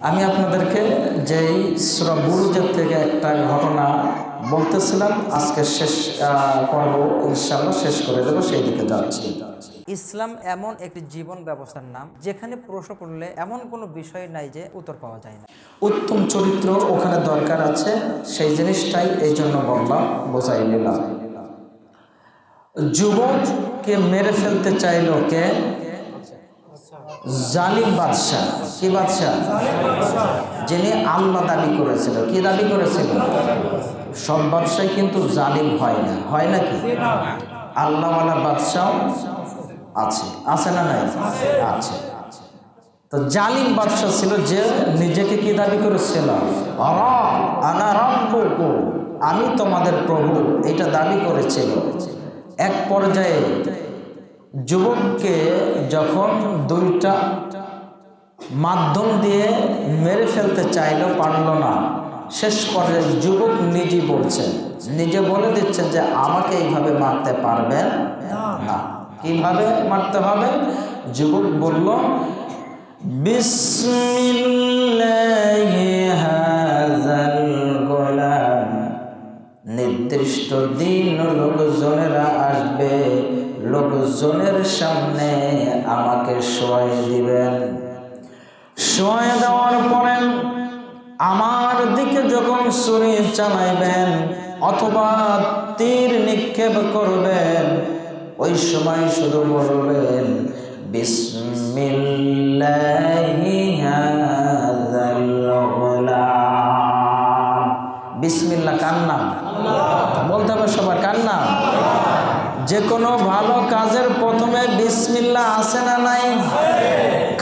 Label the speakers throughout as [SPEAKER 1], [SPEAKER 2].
[SPEAKER 1] আমি আপনাদেরকে যেই সুরা বুরুজের থেকে একটা ঘটনা বলতেছিলাম আজকে শেষ পর্ব ইনশাল্লাহ শেষ করে দেবো সেই দিকে যাচ্ছি।
[SPEAKER 2] ইসলাম এমন একটি জীবন ব্যবস্থার নাম যেখানে প্রশ্ন করলে এমন কোনো বিষয় নাই যে উত্তর পাওয়া যায় না।
[SPEAKER 1] উত্তম চরিত্র ওখানে দরকার আছে সেই জিনিসটাই এই জন্য বললাম বোঝাই নিলাম। যুবককে মেরে ফেলতে চাইল কে? জালিম বাদশাহ। কি বাদশাহ? যিনি আল্লাহ দাবি করেছিল। কি দাবি করেছিল? সব বাদশাহ কিন্তু জালিম হয় না। হয় নাকি? আল্লাহওয়ালা বাদশাহ আছে। আছে না নাই? আছে। তো জালিম বাদশাহ ছিল যে নিজেকে কি দাবি করেছিল? "আরা, আনা আমি তোমাদের প্রভু। এটা দাবি করেছিল। এক পর্যায়ে যুবককে যখন দুইটা মাধ্যম দিয়ে মেরে ফেলতে চাইলেও পারল না, শেষ পর্যায়ে যুবক নিজেই বলছেন নিজে বলে দিচ্ছেন যে আমাকে এইভাবে মারতে পারবেন না। কীভাবে মারতে হবে? যুবক বলল নির্দিষ্ট দিন লোকজনেরা আসবে। লোকজনের সামনে আমাকে শোয় দিবেন। শোয় দেওয়ার পরে আমার দিকে যখন ছুরি চালাইবেন অথবা তীর নিক্ষেপ করবেন, ওই সময় শুধু বলবেন কার নাম? বলতে হবে সবার কার নাম? যে কোনো ভালো কাজের প্রথমে বিসমিল্লাহ আছে না নাই?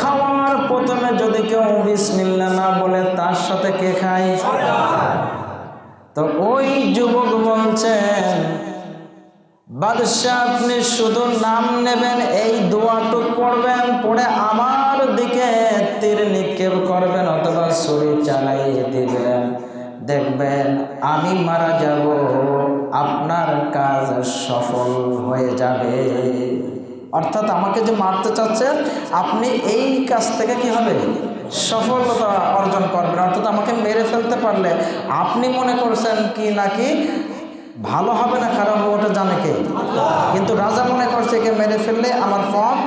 [SPEAKER 1] খাওয়ার প্রথমে যদি কেউ বিসমিল্লাহ না বলে, তার সাথে কে খায়? তো ওই যুবক বলছেন, বাদশাহ, আপনি শুধু নাম নেবেন, এই দোয়াটুক পড়বেন, পড়ে আমার দিকে তীর নিক্ষেপ করবেন, অথবা ছুরি চালাইয়ে দিবেন। দেখবেন, আমি মারা যাব, আপনার কাজ সফল হয়ে যাবে। অর্থাৎ আমাকে যে মারতে চাচ্ছেন, আপনি এই কাজ থেকে কি হবে সফলতা অর্জন করবেন? অর্থাৎ আমাকে মেরে ফেলতে পারলে আপনি মনে করছেন কি নাকি ভালো হবে না, খারাপ হবে, ওটা জানে কে? কিন্তু রাজা মনে করছে একে মেরে ফেললে আমার পথ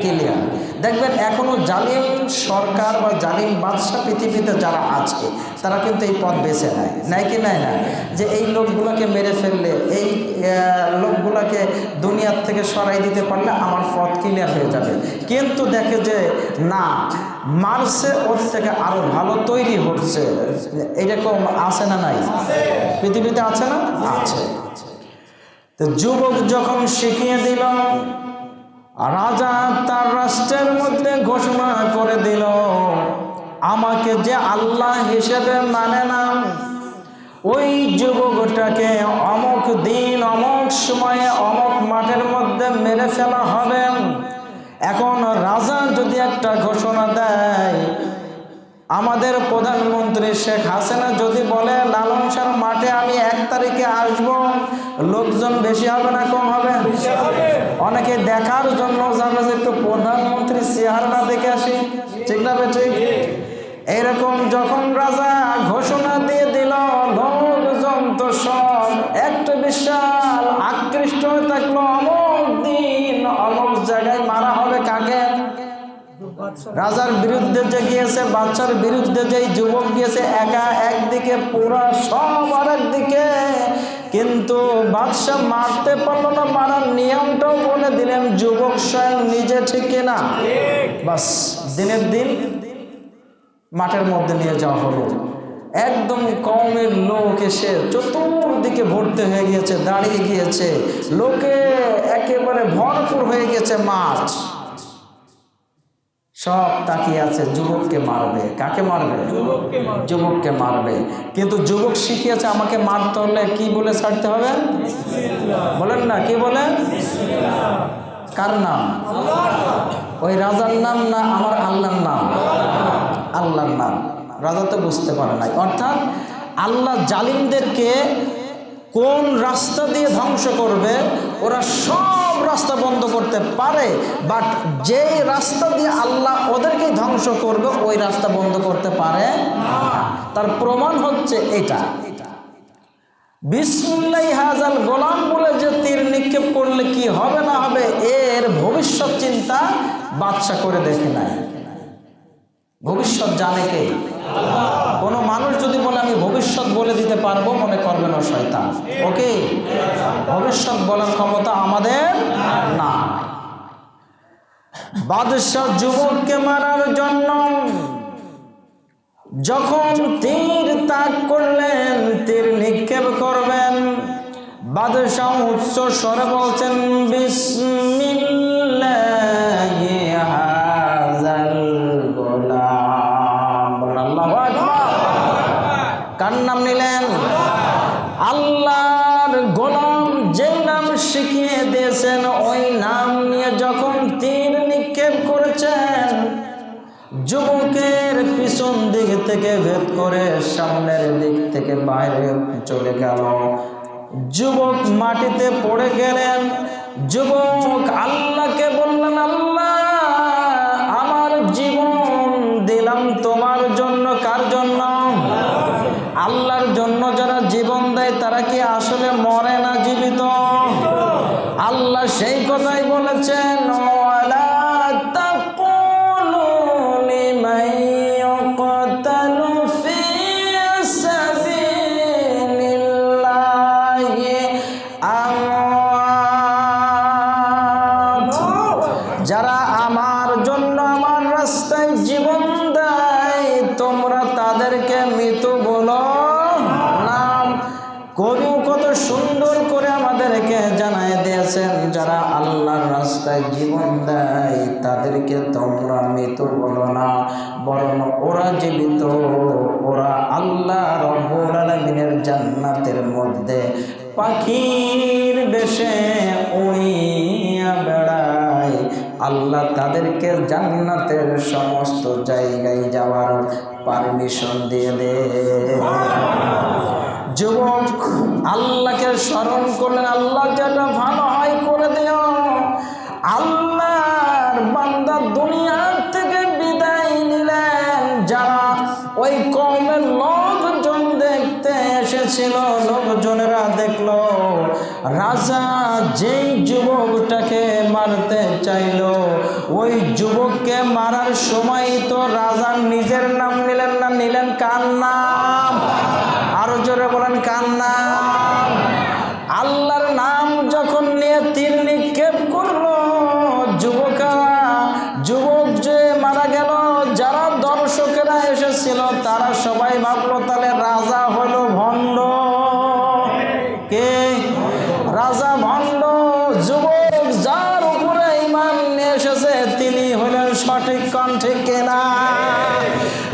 [SPEAKER 1] ক্লিয়ার দেখবেন, এখনও জালিম সরকার বা জালিম বাদশাহ পৃথিবীতে যারা আছে, তারা কিন্তু এই পথ বেছে নেয়। নেয় কি নেয় না? যে এই লোকগুলোকে মেরে ফেললে, এই লোকগুলোকে দুনিয়ার থেকে সরাই দিতে পারলে আমার পথ ক্লিয়ার হয়ে যাবে। কিন্তু দেখে যে, না, মারছে, ওর থেকে আরও ভালো তৈরি হচ্ছে। এরকম আছে না নাই? পৃথিবীতে আছে না? আছে। তো যুবক যখন শিখিয়ে দিল রাজা তার রাষ্ট্রের মধ্যে ঘোষণা করে দিল, আমাকে যে আল্লাহ হিসেবে মানে না, ওই যুবকটাকে অমুক দিন, অমুক সময়ে, অমুক মাঠের মধ্যে মেরে ফেলা হবে। এখন রাজা যদি একটা ঘোষণা দেয়, আমাদের প্রধানমন্ত্রী শেখ হাসিনা যদি বলে, লালন মাঠে আমি এক তারিখে আসব, লোকজন বেশি হবে না, কম হবে? অনেকে দেখার জন্য যাবে যে একটু প্রধানমন্ত্রী চেহারাটা দেখে আসি। ঠিক না ঠিক? এরকম যখন রাজা ঘোষণা দিয়ে দিল সব একটা বিশাল আকৃষ্ট হয়ে থাকল অমুক দিন অমুক জায়গায় মারা হবে কাকে? রাজার বিরুদ্ধে যে গিয়েছে বাচ্চার বিরুদ্ধে যে যুবক গিয়েছে, একা একদিকে, পুরা সব আর একদিকে কিন্তু বাদশাহ মারতে পারল না, মারার নিয়মটাও বলে দিলেন, যুবক স্বয়ং নিজে ঠিক কিনা? বাস, দিনের দিন মাঠের মধ্যে নিয়ে যাওয়া হলো। একদম কমের লোক এসে চতুর্দিকে ভর্তি হয়ে গিয়েছে, দাঁড়িয়ে গিয়েছে। লোকে একেবারে ভরপুর হয়ে গেছে মাছ সব তাকিয়ে আছে যুবককে মারবে। কাকে মারবে? যুবককে মারবে। কিন্তু যুবক শিখিয়েছে আমাকে মারতে হলে কি বলে ছাড়তে হবে? বলেন না কি বলে? কার নাম? ওই রাজার নাম না আমার আল্লাহর নাম? আল্লাহর নাম। রাজা তো বুঝতে পারে নাই। অর্থাৎ আল্লাহ জালিমদেরকে কোন রাস্তা দিয়ে ধ্বংস করবে ওরা সব রাস্তা বন্ধ করতে পারে বাট যেই রাস্তা দিয়ে আল্লাহ ওদেরকে ধ্বংস করবে, ওই রাস্তা বন্ধ করতে পারে তার প্রমাণ হচ্ছে এটা। বিসমুল্লাহ হাজাল গোলাম বলে যে তীর নিক্ষেপ করলে কি হবে না হবে, এর ভবিষ্যৎ চিন্তা বাদশা করে দেখে নাই ভবিষ্যৎ জানে কে? কোনো মানুষ যদি বলে, আমি ভবিষ্যৎ বলে দিতে পারব মনে করবেন ও শয়তান। ওকে? ভবিষ্যৎ বলার ক্ষমতা আমাদের না বাদশাহ যুবককে মারার জন্য যখন তীর তাক করলেন, তীর নিক্ষেপ করবেন। বাদশাহ উচ্চ স্বরে বলছেন বিসমিল্লাহি আল্লাহর গোলাম যে নাম শিখিয়ে দিয়েছেন, ওই নাম নিয়ে যখন তীর নিক্ষেপ করেছেন, যুবকের পিছন দিক থেকে ভেদ করে সামনের দিক থেকে বাইরে চলে গেল। যুবক মাটিতে পড়ে গেলেন। যুবক আল্লাহকে বললেন, আল্লাহ, আমার জীবন দিলাম তোমার জন্য কার জন্য? আল্লাহর জন্য তারা কি আসলে মরে না জীবিত? আল্লাহ সেই কথাই বলেছেন যারা আমার জন্য আমার রাস্তায় জীবন দেয়, তোমরা তাদেরকে মৃত বলো। কবিও কত সুন্দর করে আমাদেরকে জানায় দিয়েছেন, যারা আল্লাহর রাস্তায় জীবন দেয়, তাদেরকে তোমরা মৃত বলো না, বরং ওরা জীবিত, ওরা আল্লাহ রব্বুল জান্নাতের মধ্যে পাখির বেশে উড়িয়া বেড়ায়। আল্লাহ তাদেরকে জান্নাতের সমস্ত জায়গায় যাওয়ার পারমিশন দিয়ে দে। যুবক, আল্লাহকে স্মরণ করলেন, আল্লাহ যেটা ভালো হয় করে দিও। আল্লাহর বান্দা দুনিয়ার থেকে বিদায় নিলেন। যারা ওই কমের লোকজন দেখতে এসেছিল, লোকজনেরা দেখল, রাজা যেই যুবকটাকে মারতে চাইলো ওই যুবককে মারার সময় তো রাজা নিজের নাম নিলেন না নিলেন কান্না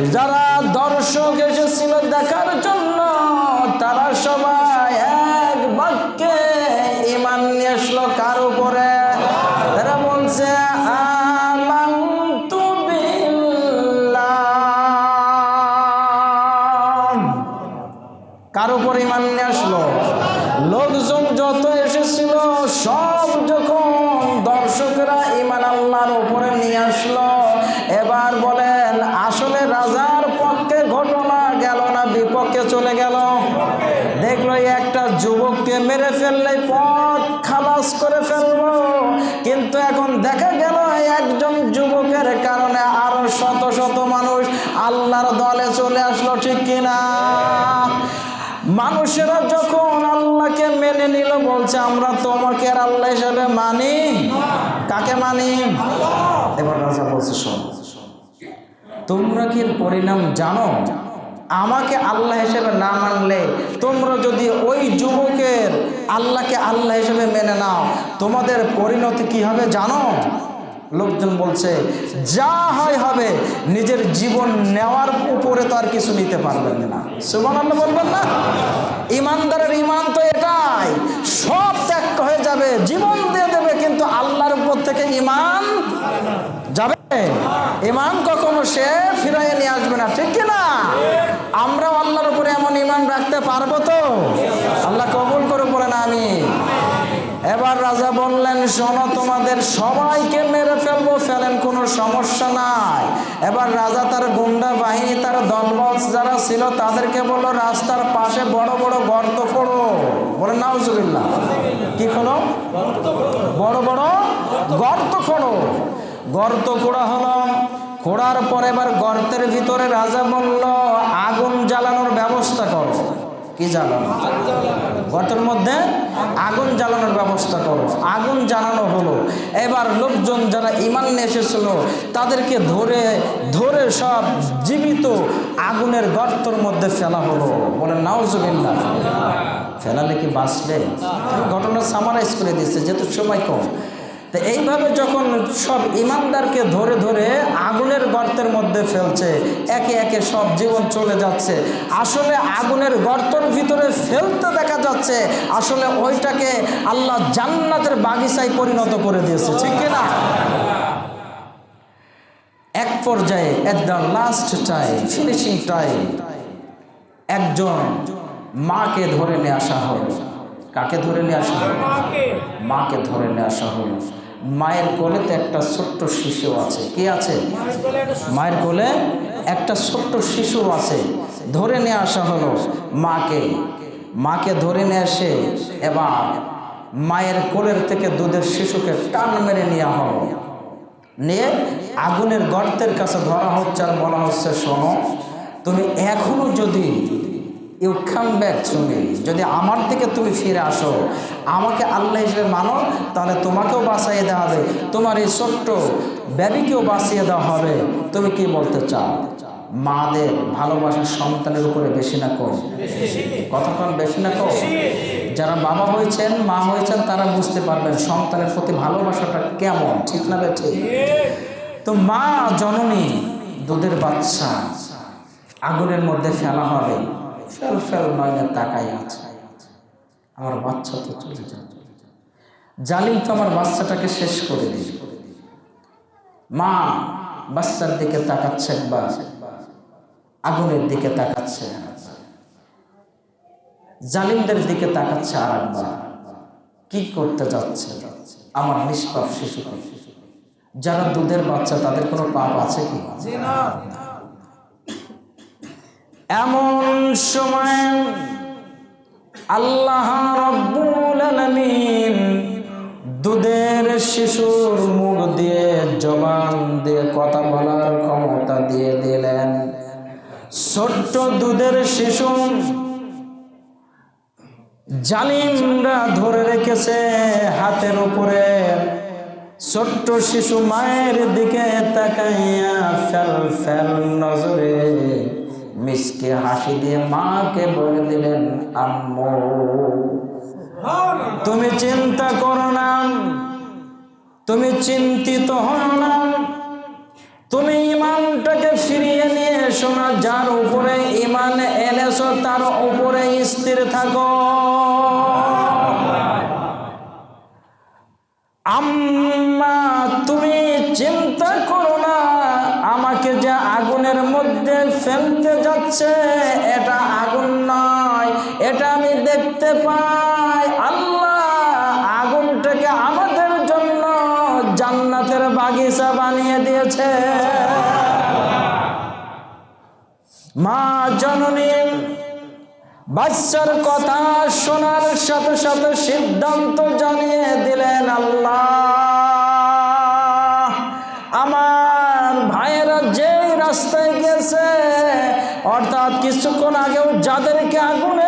[SPEAKER 1] যারা দর্শক এসেছিল দেখার জন্য তারা সবাই মেরে ফেললে পথ খালাস করে ফেলব। কিন্তু এখন দেখা গেল একজন যুবকের কারণে আরও শত শত মানুষ আল্লাহর দলে চলে আসলো, ঠিক কিনা? মানুষেরা যখন আল্লাহকে মেনে নিল, বলছে, আমরা তোমাকে আল্লাহ হিসাবে মানি। কাকে মানি? এবার রাজা বলছে, শোন, তোমরা কি পরিণাম জানো? আমাকে আল্লাহ হিসেবে না মানলে তোমরা যদি ওই যুবকের আল্লাহকে আল্লাহ হিসেবে মেনে নাও, তোমাদের পরিণতি কি হবে জানো? লোকজন বলছে, যা হয় হবে, নিজের জীবন নেওয়ার উপরে তো আর কিছু নিতে পারবেন না। সুমান আল্লাহ বলবেন না? ইমানদারের ইমান তো এটাই, সব ত্যাগ হয়ে যাবে, জীবন দিয়ে দেবে, কিন্তু আল্লাহর উপর থেকে ইমান যাবে। ইমান কখনো সে ফিরাইয়ে নিয়ে আসবে না, ঠিক কি না আমরাও আল্লাহর উপরে এমন ইমান রাখতে পারব তো? আল্লাহ কবুল করে বলেন আমি এবার রাজা বললেন, শোনো, তোমাদের সবাইকে মেরে ফেলব, ফেলেন, কোনো সমস্যা নাই। এবার রাজা তার গুন্ডা বাহিনী, তার দলবল যারা ছিল, তাদেরকে বলল, রাস্তার পাশে বড় বড় গর্ত করো বলে, নাউজুবিল্লাহ। কি করো বড় বড় গর্ত করো গর্ত করা হলো করার পর এবার গর্তের ভিতরে রাজা বলল, আগুন জ্বালানোর ব্যবস্থা করো। কি জ্বালানো? গর্তের মধ্যে আগুন জ্বালানোর ব্যবস্থা করো। আগুন জ্বালানো হলো। এবার লোকজন যারা ইমান নিয়ে এসেছিল, তাদেরকে ধরে ধরে সব জীবিত আগুনের গর্তর মধ্যে ফেলা হলো। বলে নাউজুবিল্লাহ। ফেলালে কি বাঁচবে? ঘটনা সামারাইজ করে দিচ্ছে যেহেতু সময় কম। তো এইভাবে যখন সব ইমানদারকে ধরে ধরে আগুনের গর্তের মধ্যে ফেলছে, একে একে সব জীবন চলে যাচ্ছে, আসলে আগুনের গর্তর ভিতরে ফেলতে দেখা যাচ্ছে, আসলে ওইটাকে আল্লাহ জান্নাতের বাগিচায় পরিণত করে দিয়েছে, ঠিক কিনা এক পর্যায়ে at the last time finishing time একজন মাকে ধরে নিয়ে আসা হলো। কাকে ধরে নিয়ে আসা হলো মাকে ধরে নিয়ে আসা হলো মায়ের কোলেতে একটা ছোট্ট শিশু আছে। কি আছে? মায়ের কোলে একটা ছোট্ট শিশু আছে। ধরে নিয়ে আসা হলো মাকে। মাকে ধরে নিয়ে এসে এবার মায়ের কোলের থেকে দুধের শিশুকে টান মেরে নেওয়া হলো নিয়ে আগুনের গর্তের কাছে ধরা হচ্ছে আর বলা হচ্ছে শোনো তুমি এখনও যদি ইউ কাম ব্যাক তুমি যদি আমার থেকে তুমি ফিরে আসো, আমাকে আল্লাহ হিসেবে মানো, তাহলে তোমাকেও বাঁচাইয়ে দেওয়া হবে। তোমার এই ছোট্ট বেবিকেও বাঁচিয়ে দেওয়া হবে। তুমি কি বলতে চাও? মাদের ভালোবাসা সন্তানের উপরে বেশি না কম? কতক্ষণ বেশি না কম? যারা বাবা হয়েছেন, মা হয়েছেন, তারা বুঝতে পারবেন সন্তানের প্রতি ভালোবাসাটা কেমন। ঠিক না বে, ঠিক? তো মা জননী, দুধের বাচ্চা, আগুনের মধ্যে ফেলা হবে। ফেল ফেল নয়নে তাকাই আছে। আমার বাচ্চা তো চলে যাবে। জালিম তো আমার বাচ্চাটাকে শেষ করে দিল। মা বাচ্চার দিকে তাকাচ্ছে একবার। আগুনের দিকে তাকাচ্ছে জালিমদের দিকে তাকাচ্ছে আর একবার কি করতে যাচ্ছে? আমার নিষ্পাপ শিশু যারা দুধের বাচ্চা, তাদের কোনো পাপ আছে কি? এমন সময় আল্লাহ রব্বুল দুধের শিশুর মুখ দিয়ে জবান দিয়ে কথা বলার ক্ষমতা দিয়ে দিলেন। ছোট্ট দুধের শিশু জালিমরা ধরে রেখেছে হাতের উপরে। ছোট্ট শিশু মায়ের দিকে তাকাইয়া ফেল ফেল নজরে মিসকে হাসি দিয়ে মাকে বলে দিলেন আম্মু তুমি চিন্তা করো না তুমি চিন্তিত হও না। তুমি ইমানটাকে ফিরিয়ে নিয়ে এসো না যার উপরে ইমান এনেছো তার উপরে স্থির থাকো। আম্মা তুমি চিন্তা করো না আমাকে যে আগুনের মধ্যে ফেলতে যাচ্ছে, এটা আগুন নয়, এটা আমি দেখতে পাই। আল্লাহ আগুনটাকে আমাদের জন্য জান্নাতের বাগিচা বানিয়ে দিয়েছে। মা জননী বাচ্চার কথা শোনার সাথে সাথে সিদ্ধান্ত জানিয়ে দিলেন আল্লাহ। অর্থাৎ কিছুক্ষণ আগেও যাদেরকে আগুনের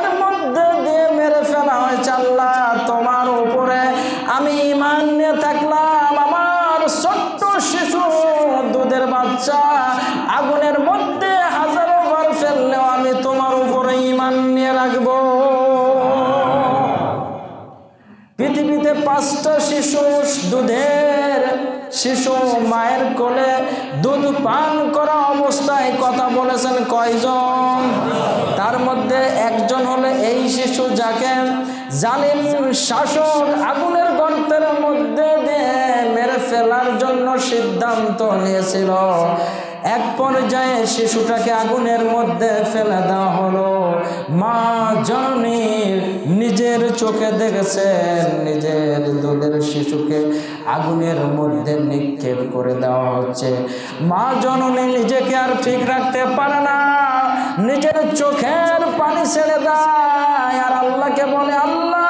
[SPEAKER 1] বলেছেন কয়জন তার মধ্যে একজন হলে এই শিশু যাকে জালিম শাসক আগুনের গর্তের মধ্যে দিয়ে মেরে ফেলার জন্য সিদ্ধান্ত নিয়েছিল। এক পর্যায়ে শিশুটাকে আগুনের মধ্যে ফেলে দেওয়া হলো। মা জননীর নিজের চোখে দেখেছেন, নিজের দুধের শিশুকে আগুনের মধ্যে নিক্ষেপ করে দেওয়া হচ্ছে। মা জননী নিজেকে আর ঠিক রাখতে পারে না। নিজের চোখের পানি ছেড়ে দেয় আর আল্লাহকে বলে, আল্লাহ